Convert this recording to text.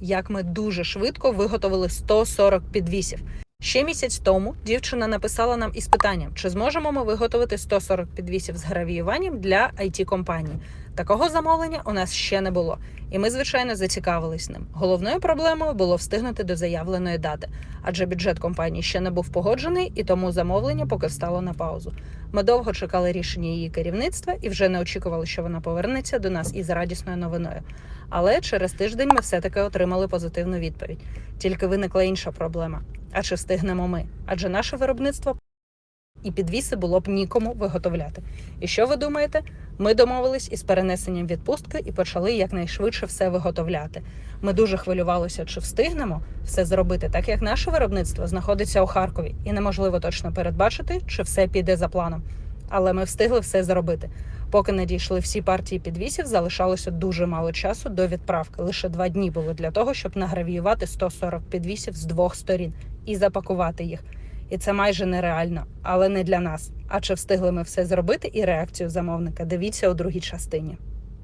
як ми дуже швидко виготовили 140 підвісів. Ще місяць тому дівчина написала нам із питанням, чи зможемо ми виготовити 140 підвісів з гравіюванням для it компанії. Такого замовлення у нас ще не було, і ми, звичайно, зацікавились ним. Головною проблемою було встигнути до заявленої дати, адже бюджет компанії ще не був погоджений, і тому замовлення поки встало на паузу. Ми довго чекали рішення її керівництва і вже не очікували, що вона повернеться до нас із радісною новиною. Але через тиждень ми все-таки отримали позитивну відповідь. Тільки виникла інша проблема. А чи встигнемо ми? Адже наше виробництво і підвіси було б нікому виготовляти. І що ви думаєте? Ми домовились із перенесенням відпустки і почали якнайшвидше все виготовляти. Ми дуже хвилювалися, чи встигнемо все зробити, так як наше виробництво знаходиться у Харкові, і неможливо точно передбачити, чи все піде за планом. Але ми встигли все зробити. Поки надійшли всі партії підвісів, залишалося дуже мало часу до відправки. Лише два дні було для того, щоб награвіювати 140 підвісів з двох сторін і запакувати їх. І це майже нереально, але не для нас. А чи встигли ми все зробити і реакцію замовника? Дивіться у другій частині.